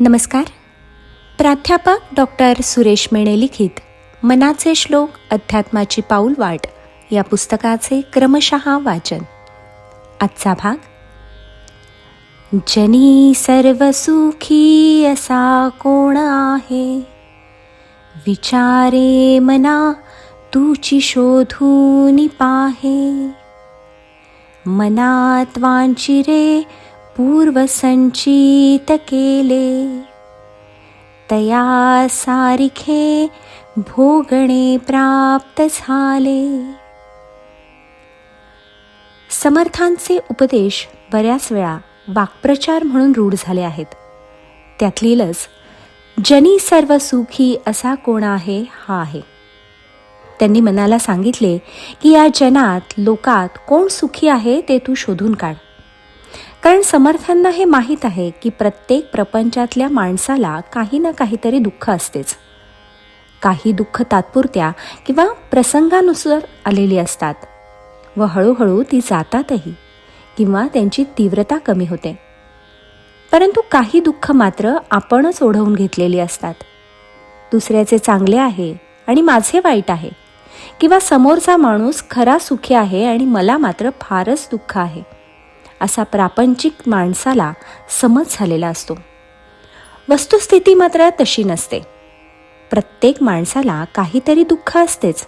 नमस्कार. प्राध्यापक डॉक्टर सुरेश मेणे लिखित मनाचे श्लोक अध्यात्माची पाऊल वाट या पुस्तकाचे क्रमशः वाचन. आजचा भाग जनी सर्व सुखी असा कोण आहे? विचारे मना तुची शोधून पाहे. मनात वांचिरे पूर्वसञ्चित केले। तया सारिखे भोगणे प्राप्त झाले। समर्थांचे उपदेश बऱ्याच वेळा वाक्प्रचार म्हणून रूढ झाले आहेत. त्यातली लस जनी सर्व सुखी असा कोण आहे हा आहे. त्यांनी मनाला सांगितले की या जनात लोकात कोण सुखी आहे ते तू शोधून काढ. कारण समर्थांना हे माहीत आहे की प्रत्येक प्रपंचातल्या माणसाला काही ना काहीतरी दुःख असतेच. काही दुःख तात्पुरत्या किंवा प्रसंगानुसार आलेली असतात व हळूहळू ती जातातही किंवा त्यांची तीव्रता कमी होते. परंतु काही दुःख मात्र आपणच ओढवून घेतलेली असतात. दुसऱ्याचे चांगले आहे आणि माझे वाईट आहे किंवा समोरचा माणूस खरा सुखी आहे आणि मला मात्र फारच दुःख आहे. असा प्रापंचिक माणसाला समज झालेला असतो. वस्तुस्थिती मात्र तशी नसते. प्रत्येक माणसाला काहीतरी दुःख असतेच.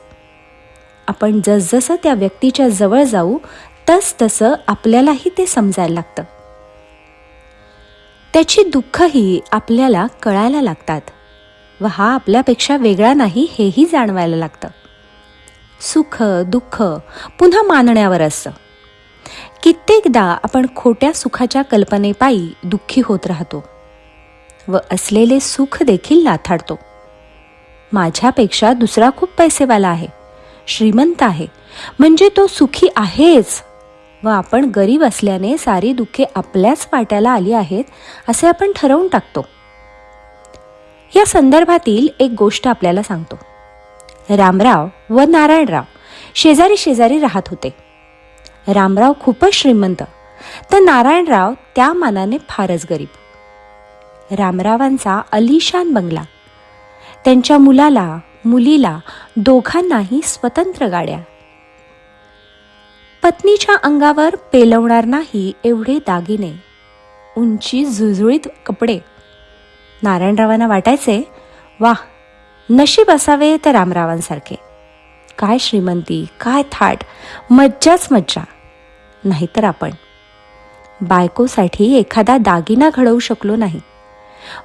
आपण जसजसं त्या व्यक्तीच्या जवळ जाऊ तसतसं आपल्यालाही ते समजायला लागतं. त्याची दुःखही आपल्याला कळायला लागतात व हा आपल्यापेक्षा वेगळा नाही हेही जाणवायला लागतं. सुख दुःख पुन्हा मानण्यावर असतं. कित्येकदा आपण खोट्या सुखाच्या कल्पनेपायी दुःखी होत राहतो व असलेले सुख देखील लाथाडतो. माझ्यापेक्षा दुसरा खूप पैसेवाला आहे श्रीमंत आहे म्हणजे तो सुखी आहेच व आपण गरीब असल्याने सारी दुःखे आपल्याच वाट्याला आली आहेत असे आपण ठरवून टाकतो. या संदर्भातील एक गोष्ट आपल्याला सांगतो. रामराव व नारायणराव शेजारी शेजारी राहत होते. रामराव खूपच श्रीमंत. तर नारायणराव त्या मानाने फारच गरीब. रामरावांचा अलिशान बंगला. त्यांच्या मुलाला मुलीला दोघांनाही स्वतंत्र गाड्या. पत्नीच्या अंगावर पेलवणार नाही एवढे दागिने. उंची झुळझुळीत कपडे. नारायणरावांना वाटायचे वा नशीब असावे तर रामरावांसारखे. काय श्रीमंती काय थाट मज्जाच मज्जा. नाहीतर आपण. बायकोसाठी एखादा दागिना घडवू शकलो नाही.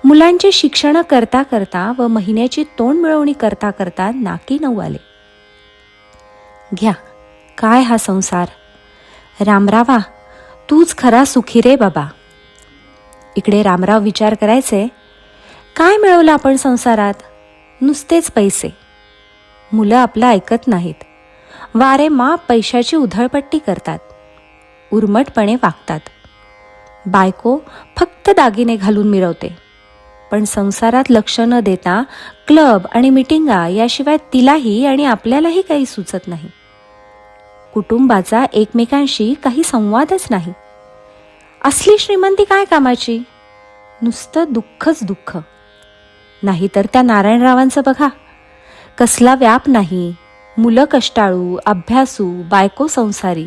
मुलांची शिक्षण करता करता व महिन्याची तोंड मिळवणी करता करता नाकी नऊ आले. घ्या काय हा संसार? रामरावा तूच खरा सुखी रे बाबा. इकडे रामराव विचार करायचे काय मिळवलं आपण संसारात? नुसतेच पैसे. मुलं आपलं ऐकत नाहीत. वारे मा पैशाची उधळपट्टी करतात. उर्मटपणे वागतात. बायको फक्त दागिने घालून मिरवते. पण संसारात लक्ष न देता क्लब आणि मिटिंगा याशिवाय तिलाही आणि आपल्यालाही काही सुचत नाही. कुटुंबाचा एकमेकांशी काही संवादच नाही. असली श्रीमंती काय कामाची? नुसतं दुःखच दुःख. नाहीतर त्या नारायणरावांचं बघा. कसला व्याप नाही. मुलं कष्टाळू अभ्यासू बायको संसारी.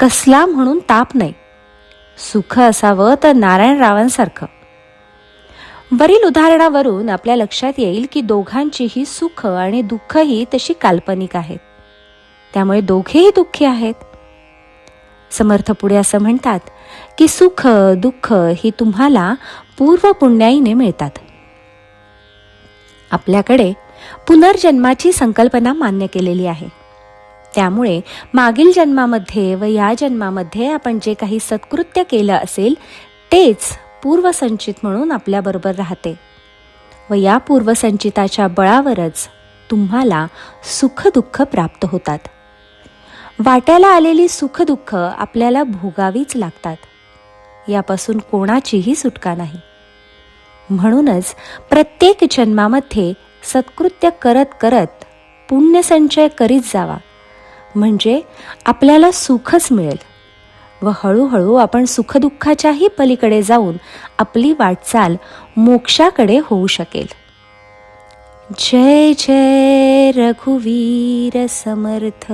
कसला म्हणून ताप नाही. सुख असावं तर नारायणरावांसारखं. वरील उदाहरणावरून आपल्या लक्षात येईल की दोघांचीही सुख आणि दुःखही तशी काल्पनिक आहेत. त्यामुळे दोघेही दुःखी आहेत. समर्थ पुढे असं म्हणतात की सुख दुःख ही तुम्हाला पूर्व पुण्याईने मिळतात. आपल्याकडे पुनर्जन्माची संकल्पना मान्य केलेली आहे. त्यामुळे मागील जन्मामध्ये व या जन्मामध्ये आपण जे काही सत्कृत्य केलं असेल तेच पूर्वसंचित म्हणून आपल्याबरोबर राहते. व या पूर्वसंचिताच्या बळावरच तुम्हाला सुखदुःख प्राप्त होतात. वाट्याला आलेली सुखदुःख आपल्याला भोगावीच लागतात. यापासून कोणाचीही सुटका नाही. म्हणूनच प्रत्येक जन्मामध्ये सत्कृत्य करत करत पुण्यसंचय करीत जावा. म्हणजे आपल्याला सुखच मिळेल. व हळूहळू आपण सुखदुःखाच्याही पलीकडे जाऊन आपली वाटचाल मोक्षाकडे होऊ शकेल. जय जय रघुवीर समर्थ.